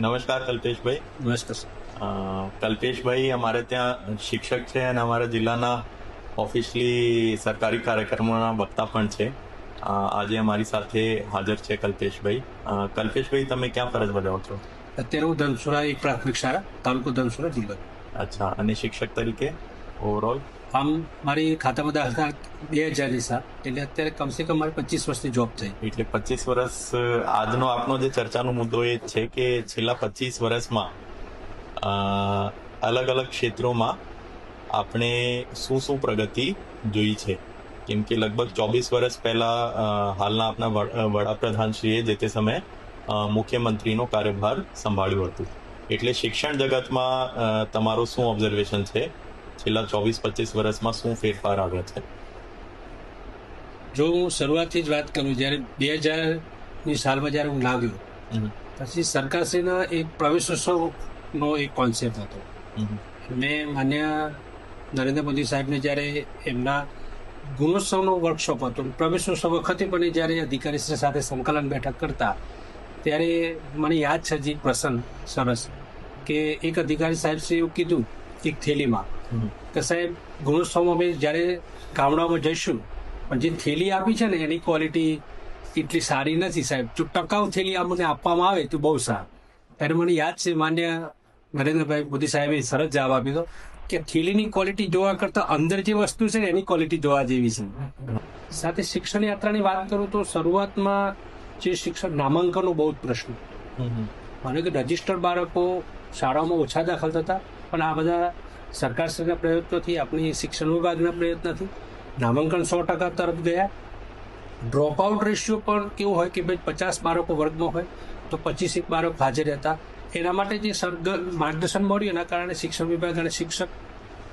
નમસ્કાર કલ્પેશભાઈ. નમસ્કાર કલ્પેશભાઈ અમારે ત્યાં શિક્ષક છે અને અમારા જિલ્લાના ઓફિશિયલી સરકારી કાર્યક્રમોના વક્તા પણ છે. આજે અમારી સાથે હાજર છે કલ્પેશભાઈ. કલ્પેશભાઈ તમે ક્યાં ફરજ બજાવો છો? અત્યારે હું ધનસુરા એક પ્રાથમિક શાળા તાલુકો ધનસુરા જિલ્લો. અચ્છા અને શિક્ષક તરીકે? ઓવરઓલ આમ મારી ખાતામાં દાખલા બે હજાર સા એટલે અત્યારે કમસે કમ મારે પચીસ વર્ષની જોબ થઈ. એટલે પચીસ વર્ષ આજનો આપનો જે ચર્ચાનો મુદ્દો એ છે કે છેલ્લા પચીસ વર્ષમાં અલગ અલગ ક્ષેત્રોમાં આપણે શું શું પ્રગતિ જોઈ છે? કેમ કે લગભગ ચોવીસ વર્ષ પહેલા હાલના અ, વડાપ્રધાનશ્રીએ જે તે સમયે મુખ્યમંત્રીનો કાર્યભાર સંભાળ્યું હતું. એટલે શિક્ષણ જગતમાં તમારું શું ઓબ્ઝર્વેશન છે? છેલ્લા ચોવીસ પચીસ વર્ષમાં શું ફેરફાર આવ્યા છે? જો હું શરૂઆતથી જ વાત કરું જ્યારે બે હજારની સાલમાં જ્યારે હું લાગ્યો પછી સરકારશ્રીના એક પ્રવેશોત્સવનો એક કોન્સેપ્ટ હતો. મેં માન્ય નરેન્દ્ર મોદી સાહેબને જ્યારે એમના ગુણોત્સવનો વર્કશોપ હતો પ્રવેશોત્સવ વખતે પણ જ્યારે અધિકારીશ્રી સાથે સંકલન બેઠક કરતા ત્યારે મને યાદ છે હજી પ્રસંગ સરસ કે એક અધિકારી સાહેબ શ્રી એવું કીધું એક થેલીમાં. કે સાહેબ ગુણોત્સવમાં અમે જ્યારે ગામડાઓમાં જઈશું પણ જે થેલી આપી છે ને એની ક્વોલિટી એટલી સારી નથી સાહેબ. જો ટકાઉ થેલી અમને આપવામાં આવે તો બહુ સારું. ત્યારે મને યાદ છે માન્ય નરેન્દ્રભાઈ મોદી સાહેબે સરસ જવાબ આપ્યો હતો કે થેલીની ક્વોલિટી જોવા કરતાં અંદર જે વસ્તુ છે ને એની ક્વોલિટી જોવા જેવી છે. સાથે શિક્ષણ યાત્રાની વાત કરું તો શરૂઆતમાં જે શિક્ષણ નામાંકનનો બહુ જ પ્રશ્ન. માનો કે રજિસ્ટર બાળકો શાળાઓમાં ઓછા દાખલ થતા પણ આ બધા સરકારશ્રીના પ્રયત્નોથી, આપણી શિક્ષણ વિભાગના પ્રયત્નથી નામાંકન સો ટકા તરફ ગયા. ડ્રોપ આઉટ રેશિયો પણ કેવું હોય કે ભાઈ પચાસ બાળકો વર્ગમાં હોય, તો પચીસ એક બાળક હાજર રહેતા. એના માટે જે સરગ, માર્ગદર્શન મળ્યું, એના કારણે શિક્ષણ વિભાગ અને શિક્ષક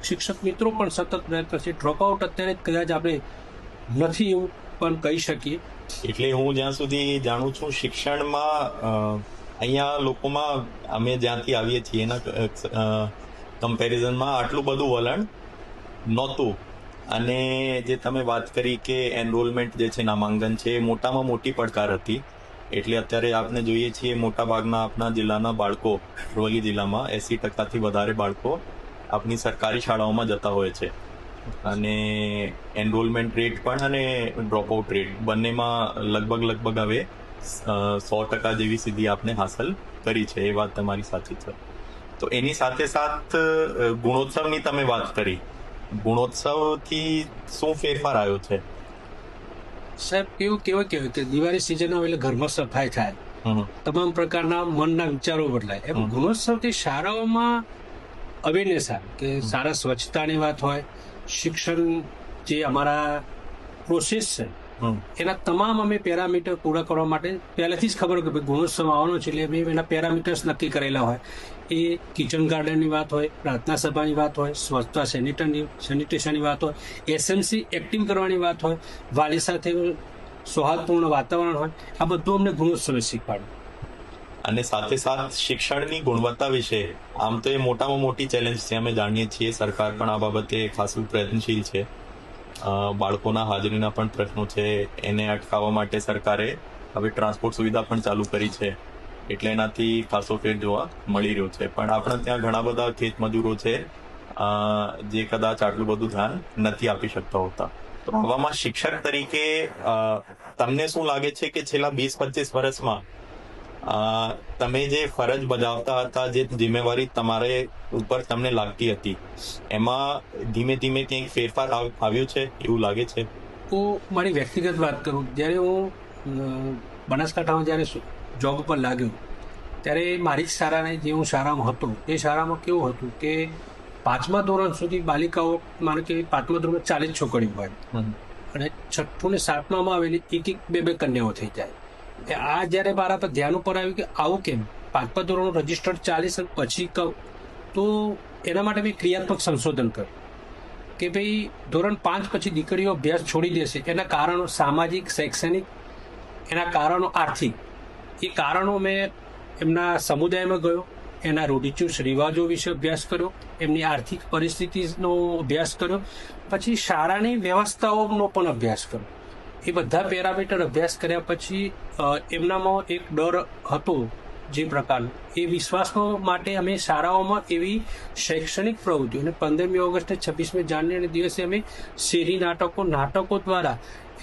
શિક્ષક મિત્રો પણ સતત પ્રયત્ન છે. ડ્રોપ આઉટ અત્યારે કદાચ આપણે નથી એવું પણ કહી શકીએ. એટલે હું જ્યાં સુધી જાણું છું, શિક્ષણમાં અહીંયા લોકોમાં અમે જ્યાંથી આવીએ છીએ, એના કમ્પેરિઝનમાં આટલું બધું વલણ નહોતું. અને જે તમે વાત કરી કે એનરોલમેન્ટ જે છે, નામાંકન છે, એ મોટામાં મોટી પડકાર હતી. એટલે અત્યારે આપણે જોઈએ છીએ મોટા ભાગના આપણા જિલ્લાના બાળકો અરવલ્લી જિલ્લામાં એસી ટકાથી વધારે બાળકો આપણી સરકારી શાળાઓમાં જતા હોય છે. અને એનરોલમેન્ટ રેટ પણ અને ડ્રોપઆઉટ રેટ બંનેમાં લગભગ લગભગ હવે સો ટકા જેવી સિદ્ધિ આપણે હાંસલ કરી છે. એ વાત તમારી સાચી છે. તો એની સાથે સાથ ગુણોત્સવની તમે વાત કરી. ગુણોત્સવથી શું ફેરફાર આવ્યો છે? સાહેબ એવું કેવું કેવું કે દિવાળી સિઝન આવે એટલે ઘરમાં સફાઈ થાય. તમામ પ્રકારના મનના વિચારો બદલાય. એમ ગુણોત્સવથી શાળાઓમાં અવેરનેસ આવે કે સારા સ્વચ્છતાની વાત હોય શિક્ષણ જે અમારા પ્રોસેસ છે એના તમામ અમે પેરામીટર પૂરા કરવા માટે પહેલેથી જ ખબર કે ગુણોત્સવ આવવાનો છે એટલે અમે એના પેરામીટર્સ નક્કી કરેલા હોય. એ કિચન ગાર્ડનની વાત હોય પ્રાર્થના સભાની વાત હોય સ્વચ્છતા સેનિટરની સેનિટેશનની વાત હોય એસએમસી એક્ટિવ કરવાની વાત હોય વાલી સાથે સૌહાર્દપૂર્ણ વાતાવરણ હોય આ બધું અમને ગુણોત્સવે શીખવાડ્યું અને સાથે સાથ શિક્ષણની ગુણવત્તા વિશે આમ તો એ મોટામાં મોટી ચેલેન્જ છે અમે જાણીએ છીએ સરકાર પણ આ બાબતે ખાસું પ્રયત્નશીલ છે. બાળકોના હાજરીના પણ પ્રશ્નો છે. એને અટકાવવા માટે સરકારે હવે ટ્રાન્સપોર્ટ સુવિધા પણ ચાલુ કરી છે. એટલે એનાથી ખાસો ફેર જોવા મળી રહ્યો છે. પણ આપણા ત્યાં ઘણા બધા ખેત મજૂરો છે જે કદાચ આટલું બધું ધ્યાન નથી આપી શકતા હોતા. તો આવામાં શિક્ષક તરીકે તમને શું લાગે છે કે છેલ્લા વીસ પચીસ વર્ષમાં તમે જે ફરજ બજાવતા હતા જે જિમ્મેવારી તમારે ઉપર તમને લાગતી હતી એમાં ધીમે ધીમે ક્યાંક ફેરફાર આવ- આવ્યો છે? એવું લાગે છે? હું મારી વ્યક્તિગત વાત કરું. જ્યારે હું બનાસકાંઠામાં જ્યારે જોબ ઉપર લાગ્યો ત્યારે મારી જ શાળાને જે હું શાળામાં હતો એ શાળામાં કેવું હતું કે પાંચમા ધોરણ સુધી બાલિકાઓ માનો કે પાંચમા ધોરણમાં ચાલીસ છોકરીઓ હોય. અને છઠ્ઠું ને સાતમામાં આવેલી એક એક બે બે કન્યાઓ થઈ જાય. આ જ્યારે મારા પર ધ્યાન ઉપર આવ્યું કે આવું કેમ? પાંચમા ધોરણ રજિસ્ટર્ડ ચાલીસ પછી કહું, તો એના માટે મેં ક્રિયાત્મક સંશોધન કર્યું કે ભાઈ ધોરણ પાંચ પછી દીકરીઓ અભ્યાસ છોડી દેશે. એના કારણો સામાજિક, શૈક્ષણિક, એના કારણો આર્થિક. એ કારણો મેં એમના સમુદાયમાં ગયો, એના રૂઢિચુસ્ત રિવાજો વિશે અભ્યાસ કર્યો, એમની આર્થિક પરિસ્થિતિનો અભ્યાસ કર્યો, પછી શાળાની વ્યવસ્થાઓનો પણ અભ્યાસ કર્યો. એ બધા પેરામીટર અભ્યાસ કર્યા પછી એમનામાં એક ડર હતો જે પ્રકારનો. એ વિશ્વાસો માટે અમે શાળાઓમાં એવી શૈક્ષણિક પ્રવૃત્તિઓ અને પંદરમી ઓગસ્ટે છવ્વીસમી જાન્યુઆરી દિવસે અમે શેરી નાટકો નાટકો દ્વારા,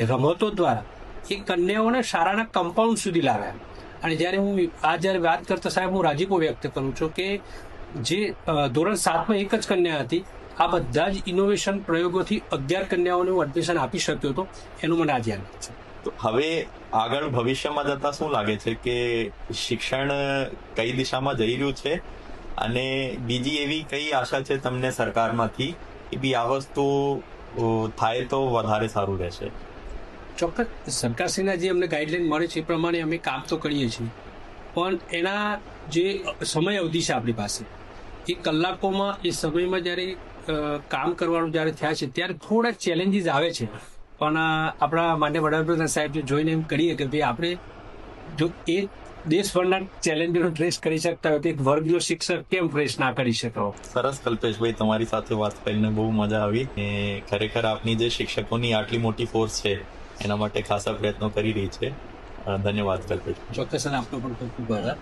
રમતો દ્વારા એ કન્યાઓને શાળાના કમ્પાઉન્ડ સુધી લાવ્યા. અને જ્યારે હું આ જ્યારે વાત કરતા સાહેબ હું રાજીપો વ્યક્ત કરું છું કે જે ધોરણ સાતમાં એક જ કન્યા હતી આ બધા જ ઇનોવેશન પ્રયોગોથી અગિયાર કન્યાઓને હું એડમિશન આપી શક્યો હતો એનું મને આજે યાદ છે. તો હવે આગળ ભવિષ્યમાં જતા શું લાગે છે કે શિક્ષણ કઈ દિશામાં જઈ રહ્યું છે? અને બીજી એવી કઈ આશા છે તમને સરકારમાંથી કે બી આ વસ્તુ થાય તો વધારે સારું રહેશે? ચોક્કસ. સરકારશ્રીના જે અમને ગાઈડલાઈન મળે છે એ પ્રમાણે અમે કામ તો કરીએ છીએ. પણ એના જે સમય અવધિ છે આપણી પાસે એ કલાકોમાં એ સમયમાં જ્યારે કામ કરવાનું જ્યારે થયા છે ત્યારે થોડા ચેલેન્જીસ આવે છે. પણ આપણા માન્ય વડાપ્રધાન સાહેબ જે જોઈને એમ કરીએ કે ભાઈ આપણે જો એ દેશભરના ચેલેન્જનો ટ્રેસ કરી શકતા હોય તો એક વર્ગનો શિક્ષક કેમ ટ્રેસ ના કરી શકો? સરસ કલ્પેશભાઈ તમારી સાથે વાત કરીને બહુ મજા આવી ને ખરેખર આપની જે શિક્ષકોની આટલી મોટી ફોર્સ છે એના માટે ખાસા પ્રયત્નો કરી રહી છે. ધન્યવાદ કલ્પેશ ચોક્કસ આપનો પણ ખૂબ ખૂબ આભાર.